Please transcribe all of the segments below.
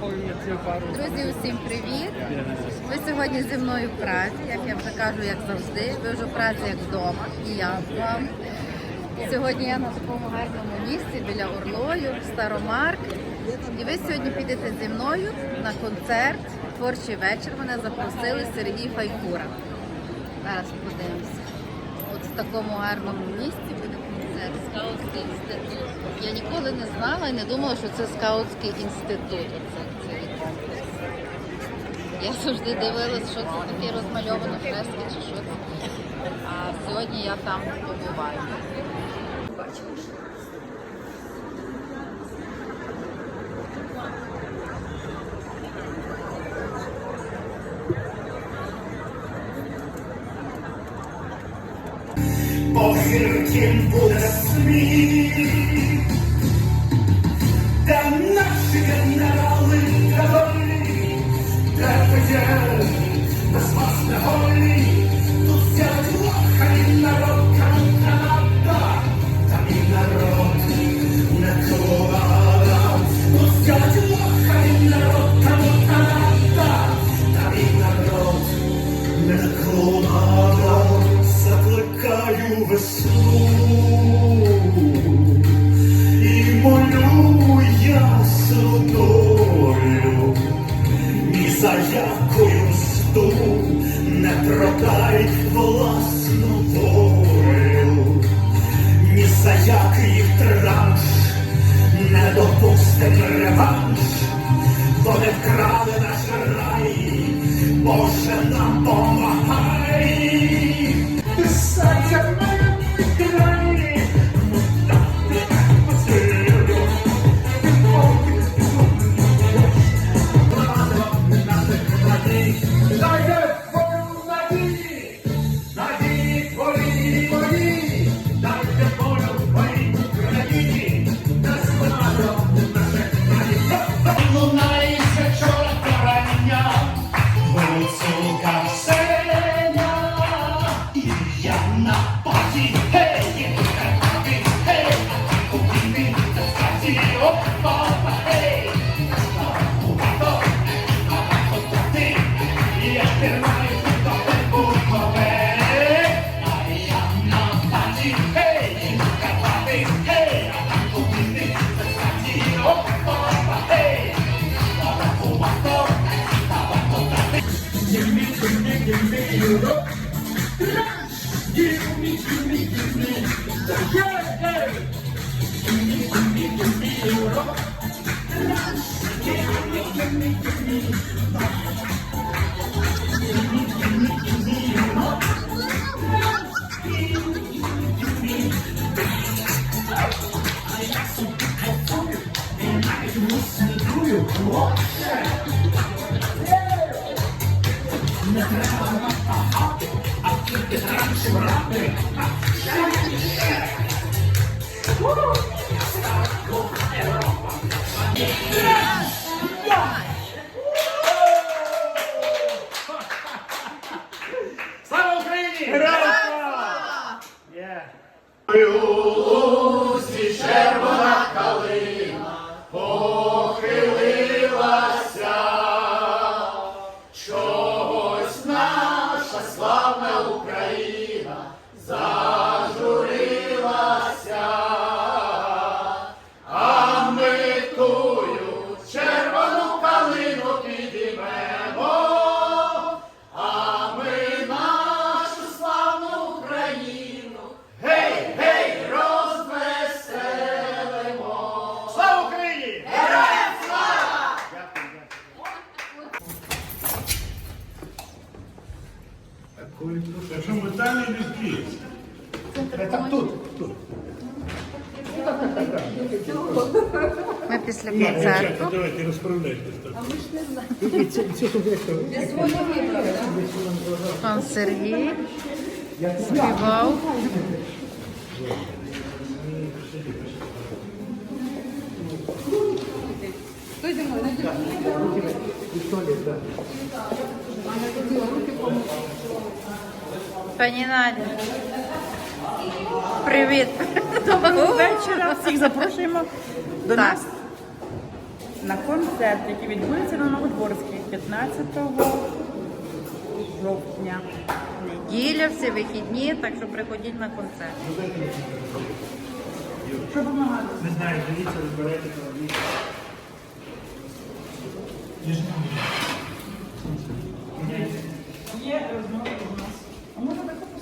Друзі, усім привіт! Ви сьогодні зі мною в Празі, як я вже кажу, як завжди. Ви вже в Празі як вдома, і я з вами. Сьогодні я на такому гарному місці біля Орлою, Старомарк. І ви сьогодні підете зі мною на концерт, творчий вечір. Мене запросили Сергій Файкура. Зараз подивимося. От в такому гарному місці буде концерт Скаутський інститут. Я ніколи не знала і не думала, що це Скаутський інститут. Оце. Я завжди дивилась, що це таке розмальовано фрески чи що це. А сьогодні я там побуваю. Бачимо. Похиртім буде сміх, Yeah. Слава Україні! Героям слава! Лузі Якщо метальні літки. Так тут, тут. Ми після концерту. давайте розправляйтесь. Пан Сергій співав. Пані Надя. Привіт. Доброго вечора. Всіх запрошуємо до Так. нас. на концерт, який відбудеться на Новодворській 15 жовтня. Неділя, всі вихідні, так що приходіть на концерт. Що допомагати? Не знаю, дивіться, вибирайте, кладіть. Є розмови у нас. А може таке поставити?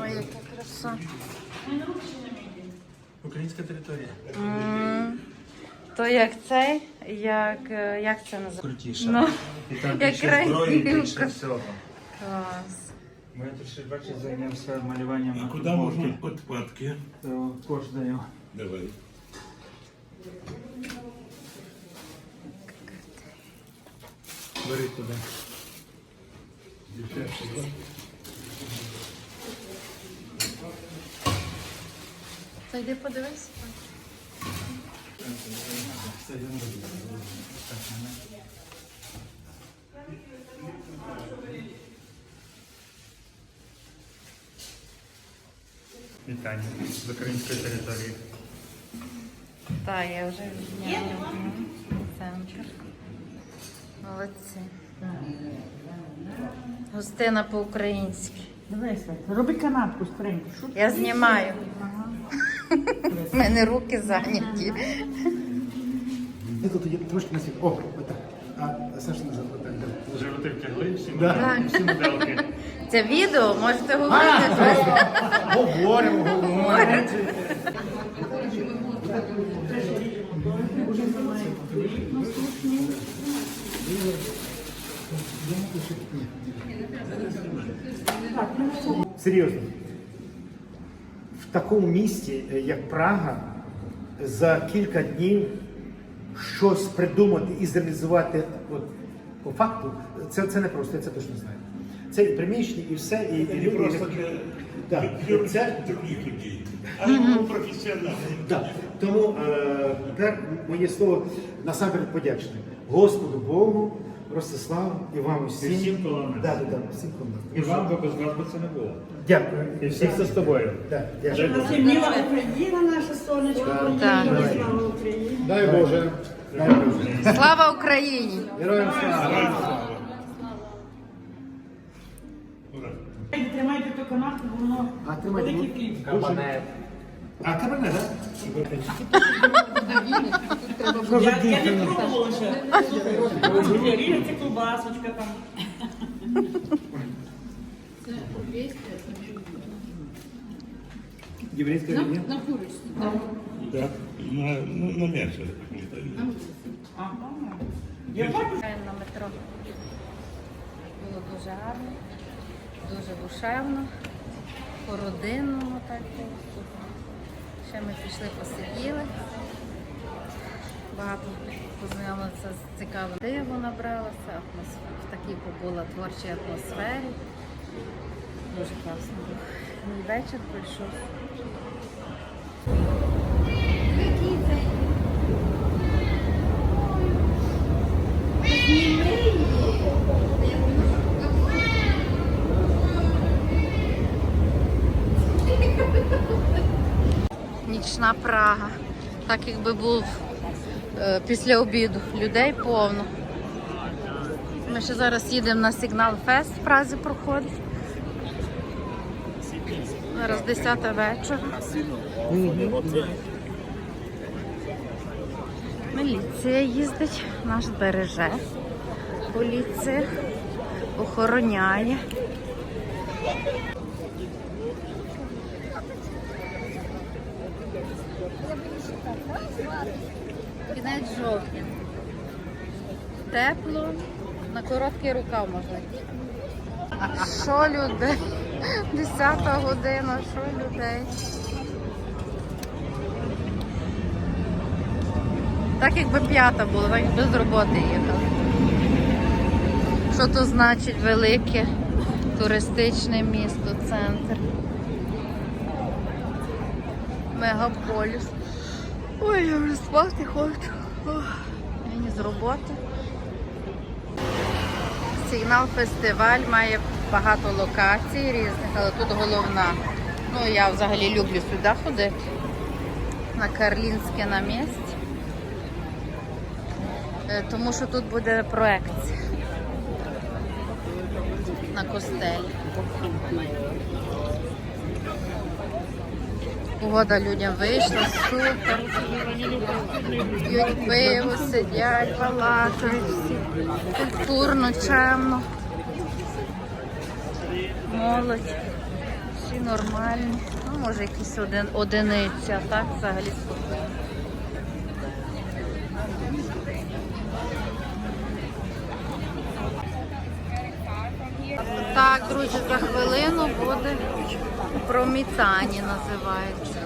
Ой, яка краса. Українська територія. То як цей, як, е, як це називається? Крутіша. Ну, І там більше зброї, більше всього. Клас. Ми тут ще бачите, зайнявся малюванням А куди можна відпадки? Кожною. Давай. Бери туди. То йди подивись. Вітання з української території. Так, я вже відняла. Центр. Молодці. Гостина по-українськи. Дивися, роби канапку скоренько. Що? Я знімаю. У мене руки зайняті. Тут тоді трошки на світ. О, отак. А Саша назад, отак. ви втягли всі моделки. Це відео, можете говорити щось. Говоримо, говоримо. Серйозно. В такому місті, е, як Прага, за кілька днів щось придумати і зреалізувати от, по факту, це, це не просто, я це точно знаю. Це і приміщення, і все, і, і Не просто для, це- таких людей, а іменно професіонали. Так, тому е, тепер моє слово насамперед подячне. Господу Богу, Ростиславу і вам усім. І всім коло нас. Да, да, да, всім коло нас. І вам, бо без вас би це не було. Дякую. І всіх, хто з тобою. Так, дякую. нас є міла Україна, наша сонечко. Так. Слава Україні. Дай Боже. Дай Боже. Слава Україні! Героям слава. Тримайте ту канапку, бо воно великий ну. А каберне, так? Я, я не пробувала ще. Ріжеться колбасочка там. Єврейська рівня? Так, на, на, на м'ясо. Ага. Я бачу, на метро. Було дуже гарно, дуже душевно, по-родинному так було. Ще ми пішли, посиділи. Багато познайомилися з цікавим диво набралася, в такій побула творчій атмосфері. Дуже класно. Мій вечір пройшов. Нічна Прага. Так якби був е, після обіду. Людей повно. Ми ще зараз їдемо на сигнал Фест в Празі проходить. Зараз 10 вечора. Міліція їздить, нас береже. Поліція охороняє. Кінець жовтня. Тепло, на короткий рукав можна. Що людей? Десята година, що людей? Так якби п'ята була, так якби з роботи їхали. Що то значить велике туристичне місто, центр. Мегаполіс. Ой, я вже спати хочу. Мені з роботи. Сигнал фестиваль має багато локацій різних, але тут головна. Ну, я взагалі люблю сюди ходити. На Карлінське на місці. Е, тому що тут буде проекція на костель. Погода людям вийшла, супер. П'ють пиво, сидять, всі. Культурно, чемно. Молодь. Всі нормальні. Ну, може, якісь один, одиниці, а так взагалі спокійно. Так, друзі, за хвилину буде про Мітані називається.